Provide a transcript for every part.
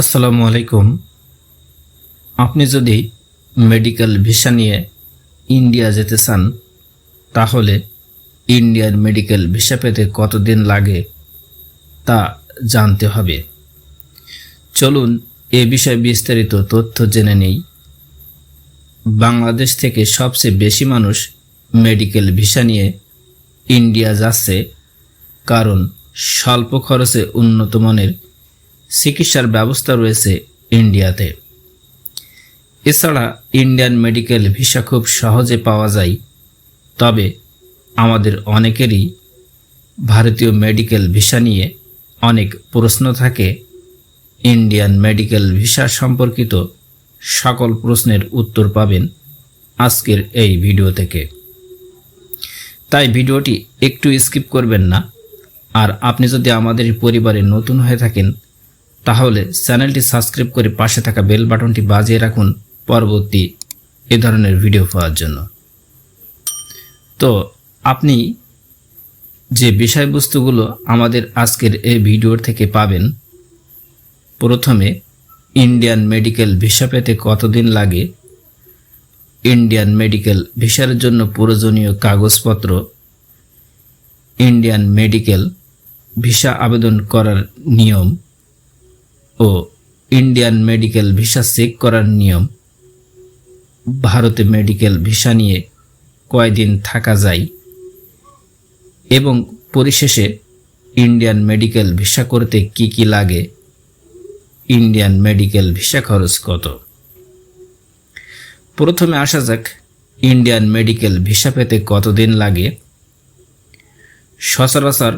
আসসালামু আলাইকুম। আপনি যদি মেডিকেল ভিসা নিয়ে ইন্ডিয়া যেতে চান, তাহলে ইন্ডিয়ার মেডিকেল ভিসা পেতে কতদিন লাগে তা জানতে হবে। চলুন এ বিষয়ে বিস্তারিত তথ্য জেনে নেই। বাংলাদেশ থেকে সবচেয়ে বেশি মানুষ মেডিকেল ভিসা নিয়ে ইন্ডিয়া যাচ্ছে কারণ স্বল্প খরচে উন্নত মানের চিকিৎসার ব্যবস্থা রয়েছে ইন্ডিয়াতে। এছাড়া ইন্ডিয়ান মেডিকেল ভিসা খুব সহজে পাওয়া যায়, তবে আমাদের অনেকেরই ভারতীয় মেডিকেল ভিসা নিয়ে অনেক প্রশ্ন থাকে। ইন্ডিয়ান মেডিকেল ভিসা সম্পর্কিত সকল প্রশ্নের উত্তর পাবেন আজকের এই ভিডিও থেকে। তাই ভিডিওটি একটু স্কিপ করবেন না। আর আপনি যদি আমাদের পরিবারে নতুন হয়ে থাকেন তাহলে চ্যানেলটি সাবস্ক্রাইব করে পাশে থাকা বেল বাটনটি বাজিয়ে রাখুন পরবর্তী এ ধরনের ভিডিও পাওয়ার জন্য। তো আপনি যে বিষয়বস্তুগুলো আমাদের আজকের এই ভিডিওর থেকে পাবেন, প্রথমে ইন্ডিয়ান মেডিকেল ভিসা পেতে কতদিন লাগে, ইন্ডিয়ান মেডিকেল ভিসার জন্য প্রয়োজনীয় কাগজপত্র, ইন্ডিয়ান মেডিকেল ভিসা আবেদন করার নিয়ম ও ইন্ডিয়ান মেডিকেল ভিসা চেক করার নিয়ম। ভারতে মেডিকেল ভিসা নিয়ে কয়দিন থাকা যায়। এবং পরিশেষে ইন্ডিয়ান মেডিকেল ভিসা করতে কি কি লাগে? ইন্ডিয়ান মেডিকেল ভিসা খরচ কত? প্রথমে আসা যাক ইন্ডিয়ান মেডিকেল ভিসা পেতে কতদিন লাগে? সচরাচর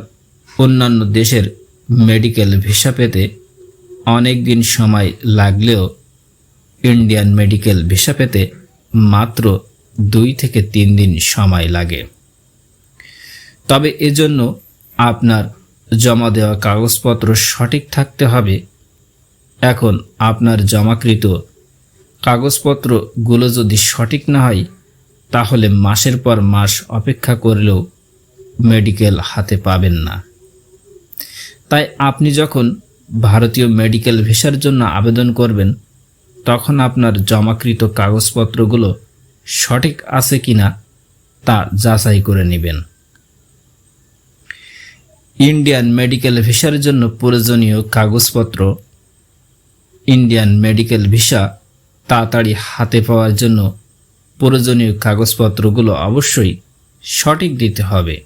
অন্যান্য দেশের মেডিকেল ভিসা পেতে অনেক দিন সময় লাগলেও ইন্ডিয়ান মেডিকেল ভিসা পেতে মাত্র দুই থেকে তিন দিন সময় লাগে। তবে এজন্য আপনার জমা দেওয়া কাগজপত্র সঠিক থাকতে হবে। এখন আপনার জমাকৃত কাগজপত্রগুলো যদি সঠিক না হয়, তাহলে মাসের পর মাস অপেক্ষা করলেও মেডিকেল হাতে পাবেন না। তাই আপনি যখন ভারতীয় মেডিকেল ভিসার জন্য আবেদন করবেন, তখন আপনার জমাকৃত কাগজপত্রগুলো সঠিক আছে কিনা তা যাচাই করে নেবেন। ইন্ডিয়ান মেডিকেল ভিসার জন্য প্রয়োজনীয় কাগজপত্র, ইন্ডিয়ান মেডিকেল ভিসা তাড়াতাড়ি হাতে পাওয়ার জন্য প্রয়োজনীয় কাগজপত্রগুলো অবশ্যই সঠিক দিতে হবে।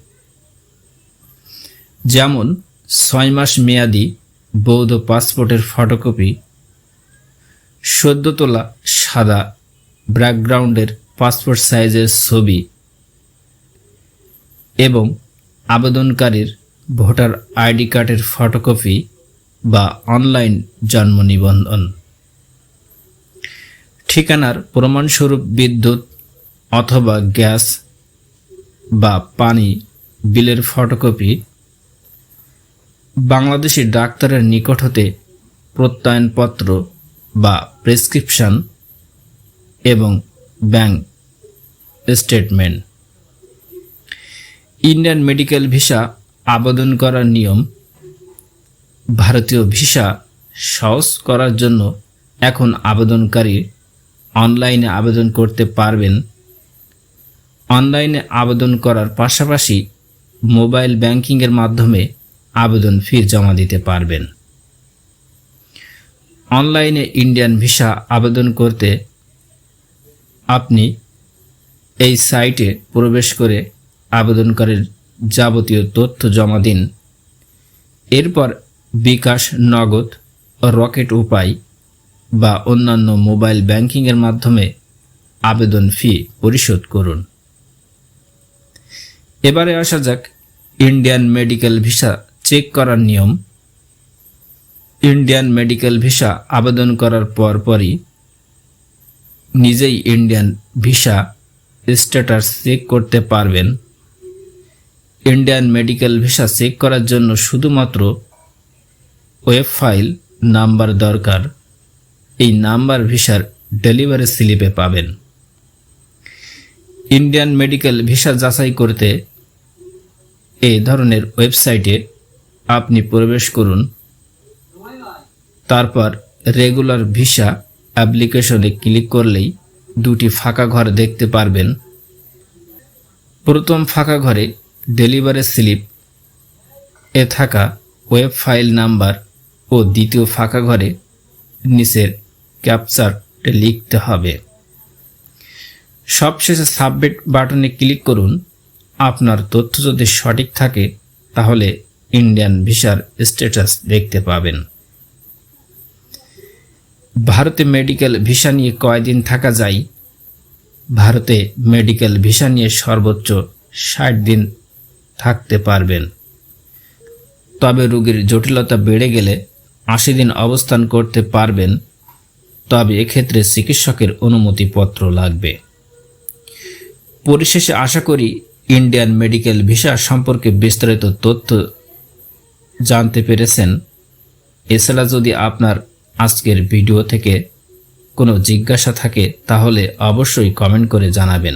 যেমন, ছয় মাস মেয়াদি বৌদ্ধ পাসপোর্টের ফটোকপি সদ্য তোলা সাদা ব্যাকগ্রাউন্ডের পাসপোর্ট সাইজের ছবি এবং আবেদনকারীর ভোটার আইডি কার্ডের ফটোকপি বা অনলাইন জন্ম নিবন্ধন। ঠিকানার প্রমাণস্বরূপ বিদ্যুৎ অথবা গ্যাস বা পানি, বিলের ফটোকপি বাংলাদেশি ডাক্তারের নিকট হতে প্রত্যয়নপত্র বা প্রেসক্রিপশন এবং bank statement. Indian medical visa আবেদন করার নিয়ম ভারতীয় ভিসা সহজ করার জন্য এখন আবেদনকারী অনলাইনে আবেদন করতে পারবেন। অনলাইনে আবেদন করার পাশাপাশি মোবাইল ব্যাংকিংয়ের মাধ্যমে আবেদন ফি জমা দিতে পারবেন। অনলাইনে ইন্ডিয়ান ভিসা আবেদন করতে আপনি এই সাইটে প্রবেশ করে আবেদনকারীর যাবতীয় তথ্য জমা দিন। এরপর বিকাশ নগদ, রকেট উপায় বা অন্যান্য মোবাইল ব্যাংকিংয়ের মাধ্যমে আবেদন ফি পরিশোধ করুন। এবারে আসা যাক ইন্ডিয়ান মেডিকেল ভিসা চেক করার নিয়ম, ইন্ডিয়ান মেডিকেল ভিসা আবেদন করার পর পরই নিজেই ইন্ডিয়ান ভিসা স্ট্যাটাস চেক করতে পারবেন। ইন্ডিয়ান মেডিকেল ভিসা চেক করার জন্য শুধুমাত্র ওয়েব ফাইল, নাম্বার দরকার। এই নাম্বার ভিসার ডেলিভারি স্লিপে পাবেন। ইন্ডিয়ান মেডিকেল ভিসা যাচাই করতে এই ধরনের ওয়েবসাইটে আপনি প্রবেশ করুন। তারপর রেগুলার ভিসা অ্যাপ্লিকেশনে ক্লিক করলেই দুটি ফাঁকা ঘর দেখতে পারবেন। প্রথম ফাঁকা ঘরে ডেলিভারি স্লিপ, এ থাকা ওয়েব ফাইল নাম্বার ও দ্বিতীয় ফাঁকা ঘরে নিচের ক্যাপচারটি লিখতে হবে। সবশেষে সাবমিট বাটনে ক্লিক করুন। আপনার তথ্য যদি সঠিক থাকে, তাহলে ইন্ডিয়ান ভিসার স্ট্যাটাস দেখতে পাবেন। ভারতে মেডিকেল ভিসা নিয়ে কয়দিন থাকা যায়? ভারতে মেডিকেল ভিসা নিয়ে সর্বোচ্চ ষাট দিন থাকতে পারবেন। তবে রোগীর জটিলতা বেড়ে গেলে আশি দিন অবস্থান করতে পারবেন। তবে এক্ষেত্রে চিকিৎসকের অনুমতিপত্র লাগবে। পরিশেষে আশা করি ইন্ডিয়ান মেডিকেল ভিসা সম্পর্কে বিস্তারিত তথ্য জানতে পেরেছেন, এছাড়া যদি আপনার আজকের ভিডিও থেকে কোনো জিজ্ঞাসা থাকে, তাহলে অবশ্যই কমেন্ট করে জানাবেন।